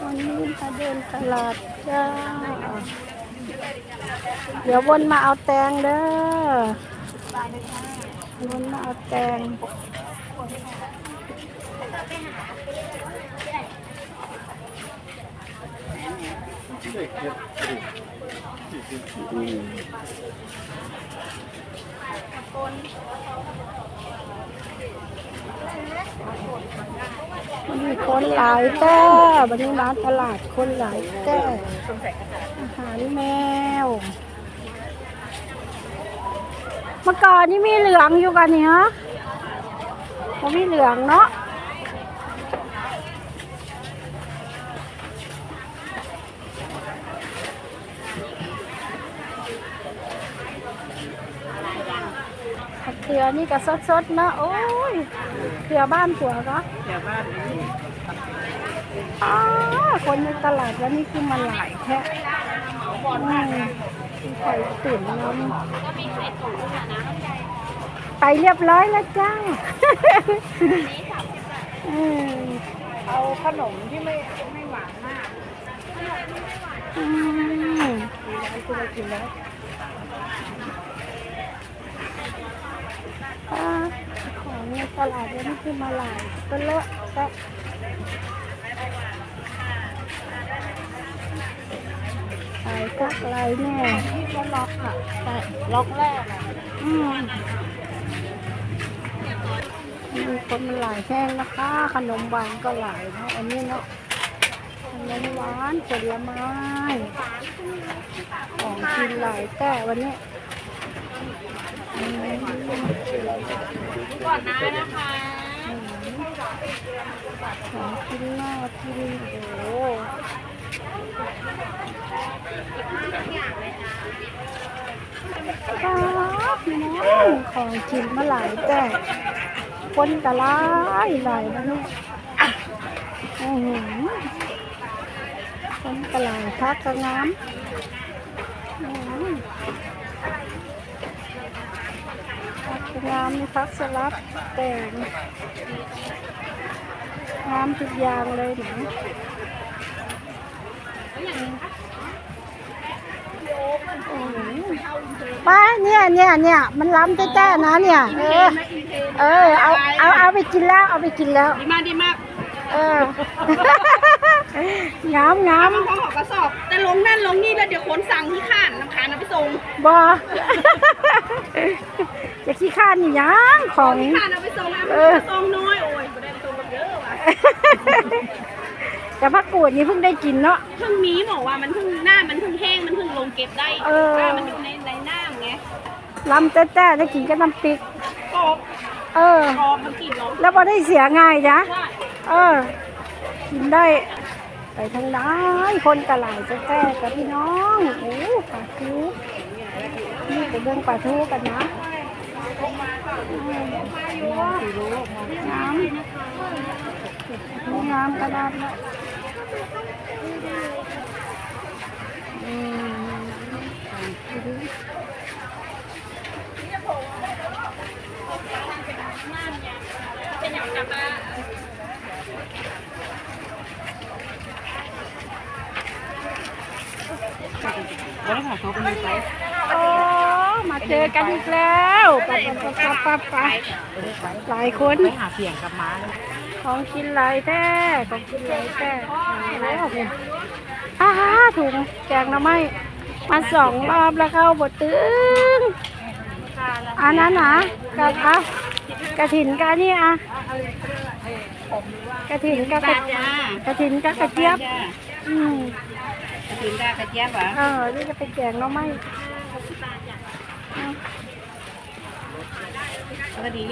วันนี้มาเดินตลาดจ้า เดี๋ยววนมาเอาแตงเด้อวนมาเอาแตง มันมีคนหลายแต้วันนี้ร้านตลาดคนหลายแต้อาหารแมว เมื่อก่อนนี่มีเหลืองอยู่กันเนี่ฮะเขามีเหลืองเนาะมะ เขือนี่ก็สดๆนะโอ้ยเขือบ้านผัวก็แถวบ้านนี้อ๋อคนในตลาดวันนี้คือมันหลายแท้อืมมีไข่ตุ๋นน้ำไปเรียบร้อยแล้วจ้าอืมเอาขนมที่ไม่ไม่หวานมากอืมมีร้านคุณกินแล้ว อ่า ของในตลาดวันนี้คือมาหลายก็เลอะแตะขายกักไรเนี่ยที่เขาล็อกอะใช่ล็อกแรกอะอืมมีคนมันหลายแห้งนะคะ ขนมหวานก็หลายเนาะอันนี้เนาะขนมหวานผลไม้ของกินหลายแต่วันนี้ ก่อนนะนะคะของกินน่ากินโอ้โหครับพี่น้องของกินมาหลายแต่คนกะลายหลายนะเนี่ยอือหือคนกะลายพักกะงา มอืมพักกะงามมีพักสลัดแต่งงามทุกอย่างเลยนะโอ้โหไป้าเนี่ยเนี่ยเนี่ยมันล้ำแจ้ๆนะเนี่ย เออเออเอาเอาเอาไปกินแล้วเอาไปกินแล้ว ดีมากดีมาก เอองามงามบางคนขอ กระสอบ แต่ลงนั่นลงนี่แล้วเดี๋ยวคนสั่งที่ข้านน้ำคานเอาไปส่งบอ จะขี้ข้านนี่ยังของ ที่ข้านเอาไปส่งนะเออซองน้อยโอ้ยไม่ได้ไปส่งกับเยอะว่ะแต่พักกูดนี่เพิ่งได้กินเนาะ เพิ่งมีบอกว่ามันเพิ่งหน้ามันเพิ่งแห้งมันเพิ่งลงเก็บได้เออ หน้ามันอยู่ในในหน้าไงล้ำแจ้ๆได้กินกับน้ำพริก กรอบเออ กรอบมันกลิ่นเราแล้วพอได้เสียง่ายนะใช่เออ กินได้ ไปทางไหนคนตลาดจะแก้กับพี่น้องโอ้ปลาทูนี่ไปเบิ่งปลาทูกันนะอืมงามงามกระดาษละอื มโอ้มาเจอกันอีกแล้วไปไปไปไปไปหลายคน ไปหาเสียงกับม้าเลยของกินหลายแท้ของกินหลายแท้แล้วเนี่ยอ้าถุงแกงหน้ำไม้มาสองรอบแล้วเข้าบดตึงอันนั้นนะกระเอากระถินกะนี่อะกระถินกะกระกระถินกะกระเจี๊ยบอืม กระถินได้กระเจี๊ยบเหรอเออนี่จะไปแกงหน้ำไม้ ก็ดี